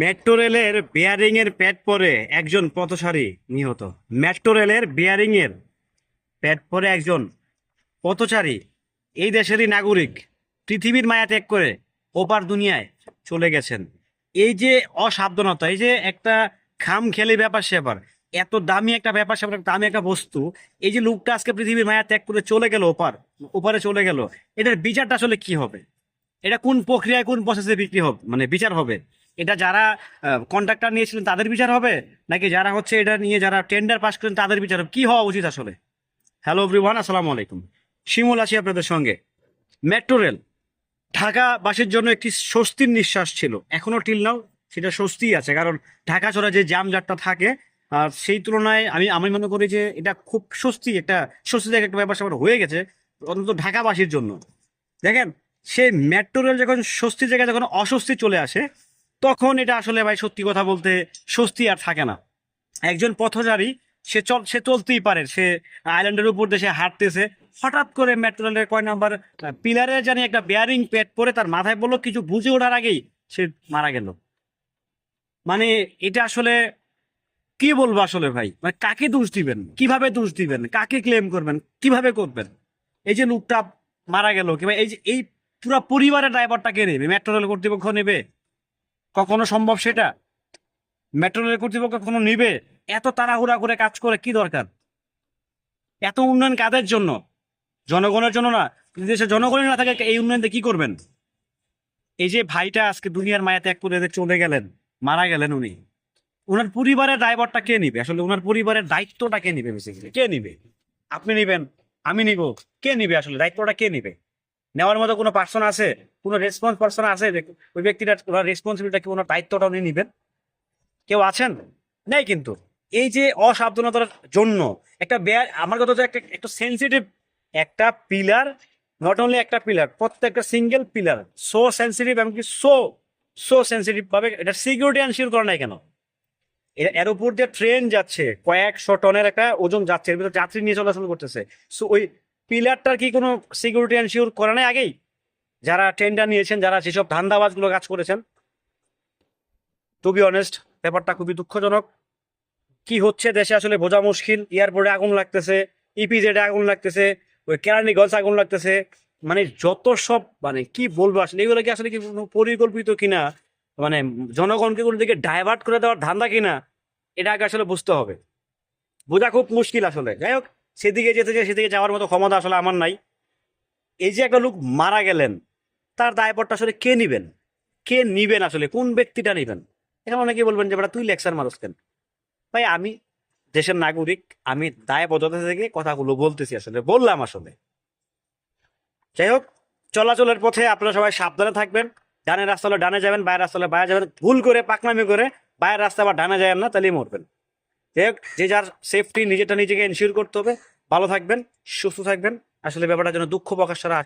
Metro রেলের bearing এর pad পরে একজন পথচারী নিহত। মেট্রো রেলের বেয়ারিং এর প্যাড পরে একজন পথচারী। এই দেশেরই নাগরিক, পৃথিবীর মায়া ত্যাগ করে ওপার দুনিয়ায় চলে গেছেন। এই যে অসাবধানতা, এই যে একটা খাম খেলে ব্যাপার স্যাপার এত দামি একটা ব্যাপার স্যাপার দামি একটা বস্তু, এই যে লোকটা আজকে পৃথিবীর মায়া ত্যাগ করে চলে গেল ওপার, ওপারে চলে গেল, এটার বিচারটা আসলে কি হবে? এটা কোন প্রক্রিয়ায়, কোন প্রসেসে বিক্রি হবে মানে বিচার হবে? এটা যারা কন্ট্রাক্টর নিয়েছিলেন তাদের বিচার হবে? নাকি যারা হচ্ছে এটা নিয়ে যারা টেন্ডার পাস করেন তাদের বিচার হবে? কি হওয়া উচিত আসলে? হ্যালো এভরিওয়ান আসসালামু আলাইকুম। শিমুল আছি আপনাদের সঙ্গে। মেট্রো রেল ঢাকাবাসীর জন্য একটি স্বস্তির নিঃশ্বাস ছিল। এখনও টিল নাও সেটা স্বস্তিই আছে, কারণ ঢাকা চড়া যে জামজাটটা থাকে, আর সেই তুলনায় আমি আমি মনে করি যে এটা খুব স্বস্তি, একটা স্বস্তিদায়ক একটা ব্যাপার স্যাপার হয়ে গেছে, অন্তত ঢাকাবাসীর জন্য। দেখেন, সেই মেট্রো রেল যখন স্বস্তির জায়গায় যখন অস্বস্তি চলে আসে তখন এটা আসলে ভাই সত্যি কথা বলতে স্বস্তি আর থাকে না। একজন পথচারী, সে চল, সে চলতেই পারে, সে আইল্যান্ডের উপর দিয়ে সে হাঁটতেছে। হঠাৎ করে মেট্রো রেলের কয় নাম্বার পিলারে জানি একটা বেয়ারিং প্যাড পরে তার মাথায় বলল কিছু বুঝে ওঠার আগেই সে মারা গেল। মানে এটা আসলে কি বলব আসলে ভাই? মানে কাকে দোষ দিবেন? কীভাবে দোষ দিবেন? কাকে ক্লেম করবেন? কীভাবে করবেন? এই যে লোকটা মারা গেল, কিংবা এই যে, এই পুরো পরিবারের ড্রাইভারটা কে নেবে? মেট্রো কর্তৃপক্ষ নেবে? কখনো সম্ভব সেটা? মেট্রো রেল কর্তৃপক্ষ কখনো নিবে? এত তাড়াহুড়া করে কাজ করে কি দরকার? এত উন্নয়ন কাদের জন্য? জনগণের জন্য না। যদি দেশের জনগণই না থাকে, এই উন্নয়নতে কি করবেন? এই যে ভাইটা আজকে দুনিয়ার মায়া ত্যাগ করে চলে গেলেন, মারা গেলেন উনি। ওনার পরিবারের ড্রাইভারটা কে নিবে? আসলে ওনার পরিবারের দায়িত্বটা কে নিবে বেসিক্যালি কে নিবে? আপনি নিবেন, আমি নিব। কে নিবে আসলে? দায়িত্বটা কে নিবে? নেওয়ার মতো কোনো পার্সন আছে? কোনো রেসপন্স পার্সন আছে? ওই ব্যক্তিটা, ওনার রেসপন্সিবিলিটি কি, ওনার দায়িত্বটা উনি নেবেন? কেউ আছেন? নেই কিন্তু। এই যে অসাবধানতার জন্য একটা বেয়ার আমার কথা একটা, একটু সেন্সিটিভ একটা পিলার নট অনলি একটা পিলার প্রত্যেকটা সিঙ্গেল পিলার সো সেন্সিটিভ এমনকি সো সো সেন্সিটিভ ভাবে এটা সিকিউরিটি এনশিওর করে নাই কেন? এর এর উপর দিয়ে ট্রেন যাচ্ছে, কয়েকশো টনের একটা ওজন যাচ্ছে, এর ভিতরে যাত্রী নিয়ে চলাচল করতেছে। সো ওই পিলারটার কি কোনো সিকিউরিটি এনশিওর করে নাই আগেই? যারা টেন্ডার নিয়েছেন, যারা সেসব ধান্দাবাজগুলো কাজ করেছেন। টু বি অনেস্ট ব্যাপারটা খুবই দুঃখজনক। কি হচ্ছে দেশে আসলে বোঝা মুশকিল। এয়ারপোর্টে আগুন লাগতেছে ইপিজেডে আগুন লাগতেছে, ওই কেরানীগঞ্জ আগুন লাগতেছে। মানে যত সব মানে কি বলব আসলে, এগুলো কি আসলে কি পরিকল্পিত কিনা? মানে জনগণকে কোনো দিকে ডাইভার্ট করে দেওয়ার ধান্দা কিনা? এটা আগে আসলে বুঝতে হবে। বোঝা খুব মুশকিল আসলে। যাই হোক সেদিকে যেতে চাই সেদিকে যাওয়ার মতো ক্ষমতা আসলে আমার নাই। এই যে একটা লোক মারা গেলেন, তার দায়ভারটা আসলে কে নিবেন? কে নিবেন আসলে? কোন ব্যক্তিটা নিবেন? এখন অনেকে বলবেন যে, বেটা, তুই লেকচার মানুষ কেন? ভাই, আমি দেশের নাগরিক, আমি দায়বদ্ধতা থেকে কথাগুলো বলতেছি আসলে, বললাম আসলে। যাই হোক, চলাচলের পথে আপনারা সবাই সাবধানে থাকবেন। ডানের রাস্তা হলে ডানে যাবেন বাইরের রাস্তা হলে বাইরে যাবেন। ভুল করে, পাকনামি করে বাইরের রাস্তা আবার ডানে যাবেন না, তাহলেই মরবেন। যাই যে যার সেফটি নিজেটা নিজেকে এনশিওর করতে হবে। ভালো থাকবেন, সুস্থ থাকবেন। আসলে ব্যাপারটা যেন দুঃখ প্রকাশ ছাড়া